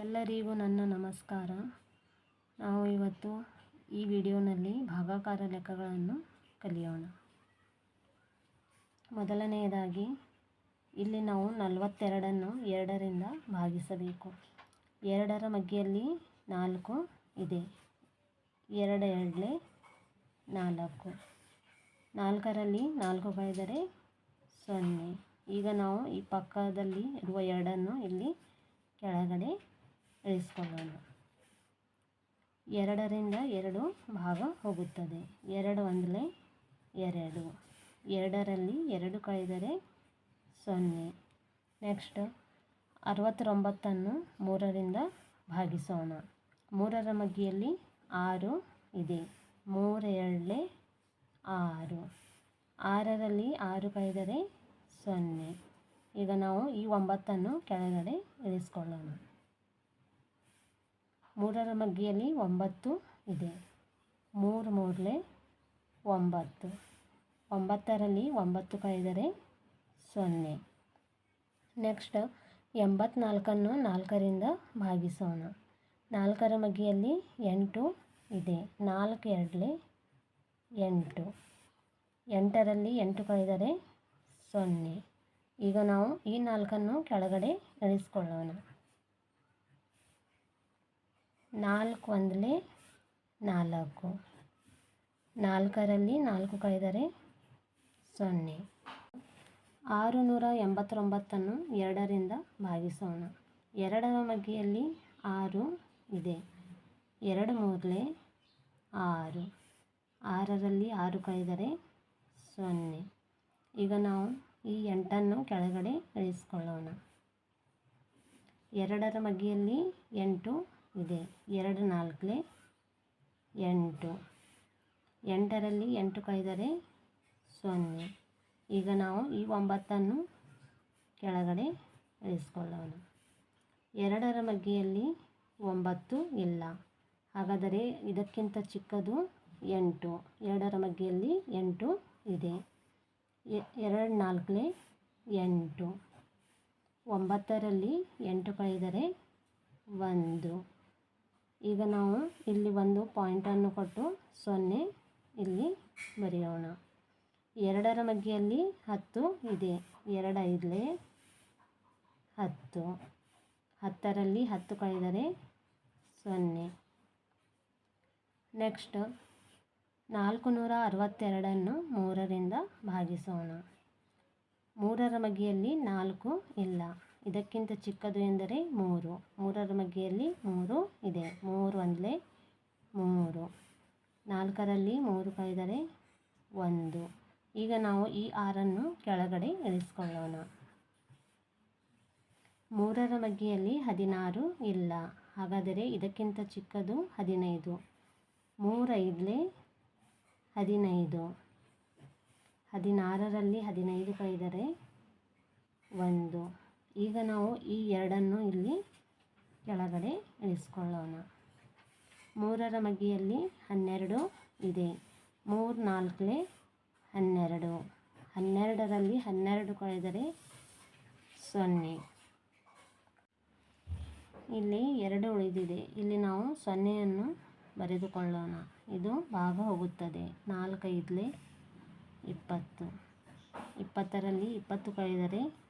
ಎಲ್ಲರಿಗೂ ನನ್ನ ನಮಸ್ಕಾರ. ನಾವು ಇವತ್ತು ಈ ವಿಡಿಯೋನಲ್ಲಿ ಭಾಗಾಕಾರ ಲೆಕ್ಕಗಳನ್ನು ಕಲಿಯೋಣ. ಮೊದಲನೆಯದಾಗಿ, ಇಲ್ಲಿ ನಾವು ನಲವತ್ತೆರಡನ್ನು ಎರಡರಿಂದ ಭಾಗಿಸಬೇಕು. ಎರಡರ ಮಗ್ಗಿಯಲ್ಲಿ ನಾಲ್ಕು ಇದೆ. ಎರಡು ಎರಡಲೇ ನಾಲ್ಕು. ನಾಲ್ಕರಲ್ಲಿ ನಾಲ್ಕು ಕಳೆದರೆ ಸೊನ್ನೆ. ಈಗ ನಾವು ಈ ಪಕ್ಕದಲ್ಲಿ ಇರುವ ಎರಡನ್ನು ಇಲ್ಲಿ ಕೆಳಗಡೆ ಇಳಿಸ್ಕೊಳ್ಳೋಣ ಎರಡರಿಂದ ಎರಡು ಭಾಗ ಹೋಗುತ್ತದೆ. ಎರಡು ಒಂದಲೇ ಎರಡು. ಎರಡರಲ್ಲಿ ಎರಡು ಕಳೆದರೆ ಸೊನ್ನೆ. ನೆಕ್ಸ್ಟ್ ಅರವತ್ತೊಂಬತ್ತನ್ನು ಮೂರರಿಂದ ಭಾಗಿಸೋಣ. ಮೂರರ ಮಗ್ಗಿಯಲ್ಲಿ ಆರು ಇದೆ. ಮೂರೆರಡಲೆ ಆರು. ಆರರಲ್ಲಿ ಆರು ಕಳೆದರೆ ಸೊನ್ನೆ. ಈಗ ನಾವು ಈ ಒಂಬತ್ತನ್ನು ಕೆಳಗಡೆ ಇಳಿಸ್ಕೊಳ್ಳೋಣ. ಮೂರರ ಮಗ್ಗಿಯಲ್ಲಿ ಒಂಬತ್ತು ಇದೆ. ಮೂರು ಮೂರಲೆ ಒಂಬತ್ತು. ಒಂಬತ್ತರಲ್ಲಿ ಒಂಬತ್ತು ಕಳೆದರೆ ಸೊನ್ನೆ. ನೆಕ್ಸ್ಟ್, ಎಂಬತ್ನಾಲ್ಕನ್ನು ನಾಲ್ಕರಿಂದ ಭಾಗಿಸೋಣ. ನಾಲ್ಕರ ಮಗ್ಗಿಯಲ್ಲಿ ಎಂಟು ಇದೆ. ನಾಲ್ಕು ಎರಡಲೆ ಎಂಟು. ಎಂಟರಲ್ಲಿ ಎಂಟು ಕಳೆದರೆ ಸೊನ್ನೆ. ಈಗ ನಾವು ಈ ನಾಲ್ಕನ್ನು ಕೆಳಗಡೆ ಇಳಿಸ್ಕೊಳ್ಳೋಣ ನಾಲ್ಕು ಒಂದಲೇ ನಾಲ್ಕು. ನಾಲ್ಕರಲ್ಲಿ ನಾಲ್ಕು ಕಳೆದರೆ ಸೊನ್ನೆ. ಆರು ನೂರ ಎಂಬತ್ತೊಂಬತ್ತನ್ನು ಎರಡರಿಂದ ಭಾಗಿಸೋಣ. ಎರಡರ ಮಗ್ಗಿಯಲ್ಲಿ ಆರು ಇದೆ. ಎರಡು ಮೂರಲೆ ಆರು. ಆರರಲ್ಲಿ ಆರು ಕಳೆದರೆ ಸೊನ್ನೆ. ಈಗ ನಾವು ಈ ಎಂಟನ್ನು ಕೆಳಗಡೆ ಇಳಿಸ್ಕೊಳ್ಳೋಣ. ಎರಡರ ಮಗ್ಗಿಯಲ್ಲಿ ಎಂಟು ಇದೆ. ಎರಡು ನಾಲ್ಕಲೆ ಎಂಟು. ಎಂಟರಲ್ಲಿ ಎಂಟು ಕೈದರೆ ಸೊನ್ನೆ. ಈಗ ನಾವು ಈ ಒಂಬತ್ತನ್ನು ಕೆಳಗಡೆ ಇಳಿಸ್ಕೊಳ್ಳೋಣ. ಎರಡರ ಮಗ್ಗಿಯಲ್ಲಿ ಒಂಬತ್ತು ಇಲ್ಲ. ಹಾಗಾದರೆ ಇದಕ್ಕಿಂತ ಚಿಕ್ಕದು ಎಂಟು. ಎರಡರ ಮಗ್ಗಿಯಲ್ಲಿ ಎಂಟು ಇದೆ. ಎರಡು ನಾಲ್ಕಲೆ ಎಂಟು. ಒಂಬತ್ತರಲ್ಲಿ ಎಂಟು ಕಳೆದರೆ ಒಂದು. ಈಗ ನಾವು ಇಲ್ಲಿ ಒಂದು ಪಾಯಿಂಟನ್ನು ಕೊಟ್ಟು ಸೊನ್ನೆ ಇಲ್ಲಿ ಬರೆಯೋಣ. ಎರಡರ ಮಗ್ಗಿಯಲ್ಲಿ ಹತ್ತು ಇದೆ. ಎರಡು ಐದಲೇ ಹತ್ತು. ಹತ್ತರಲ್ಲಿ ಹತ್ತು ಕಳೆದರೆ ಸೊನ್ನೆ. ನೆಕ್ಸ್ಟ್ ನಾಲ್ಕು ನೂರ ಅರವತ್ತೆರಡನ್ನು ಮೂರರಿಂದ ಭಾಗಿಸೋಣ. ಮೂರರ ಮಗ್ಗಿಯಲ್ಲಿ ನಾಲ್ಕು ಇಲ್ಲ. ಇದಕ್ಕಿಂತ ಚಿಕ್ಕದು ಎಂದರೆ ಮೂರು. ಮೂರರ ಮಗ್ಗಿಯಲ್ಲಿ ಮೂರು ಇದೆ. ಮೂರು ಒಂದಲೇ ಮೂರು. ನಾಲ್ಕರಲ್ಲಿ ಮೂರು ಕಳೆದರೆ ಒಂದು. ಈಗ ನಾವು ಈ ಆರನ್ನು ಕೆಳಗಡೆ ಇಳಿಸ್ಕೊಳ್ಳೋಣ ಮೂರರ ಮಗ್ಗಿಯಲ್ಲಿ ಹದಿನಾರು ಇಲ್ಲ. ಹಾಗಾದರೆ ಇದಕ್ಕಿಂತ ಚಿಕ್ಕದು ಹದಿನೈದು. ಮೂರೈದಲೇ ಹದಿನೈದು. ಹದಿನಾರರಲ್ಲಿ ಹದಿನೈದು ಕಳೆದರೆ ಒಂದು. ಈಗ ನಾವು ಈ ಎರಡನ್ನು ಇಲ್ಲಿ ಕೆಳಗಡೆ ಇಳಿಸ್ಕೊಳ್ಳೋಣ. ಮೂರರ ಮಗಿಯಲ್ಲಿ ಹನ್ನೆರಡು ಇದೆ. ಮೂರು ನಾಲ್ಕಲೆ ಹನ್ನೆರಡು. ಹನ್ನೆರಡರಲ್ಲಿ ಹನ್ನೆರಡು ಕಳೆದರೆ ಸೊನ್ನೆ. ಇಲ್ಲಿ ಎರಡು ಉಳಿದಿದೆ. ಇಲ್ಲಿ ನಾವು ಸೊನ್ನೆಯನ್ನು ಬರೆದುಕೊಳ್ಳೋಣ. ಇದು ಭಾಗ ಹೋಗುತ್ತದೆ. ನಾಲ್ಕೈದಲೇ ಇಪ್ಪತ್ತು. ಇಪ್ಪತ್ತರಲ್ಲಿ ಇಪ್ಪತ್ತು ಕಳೆದರೆ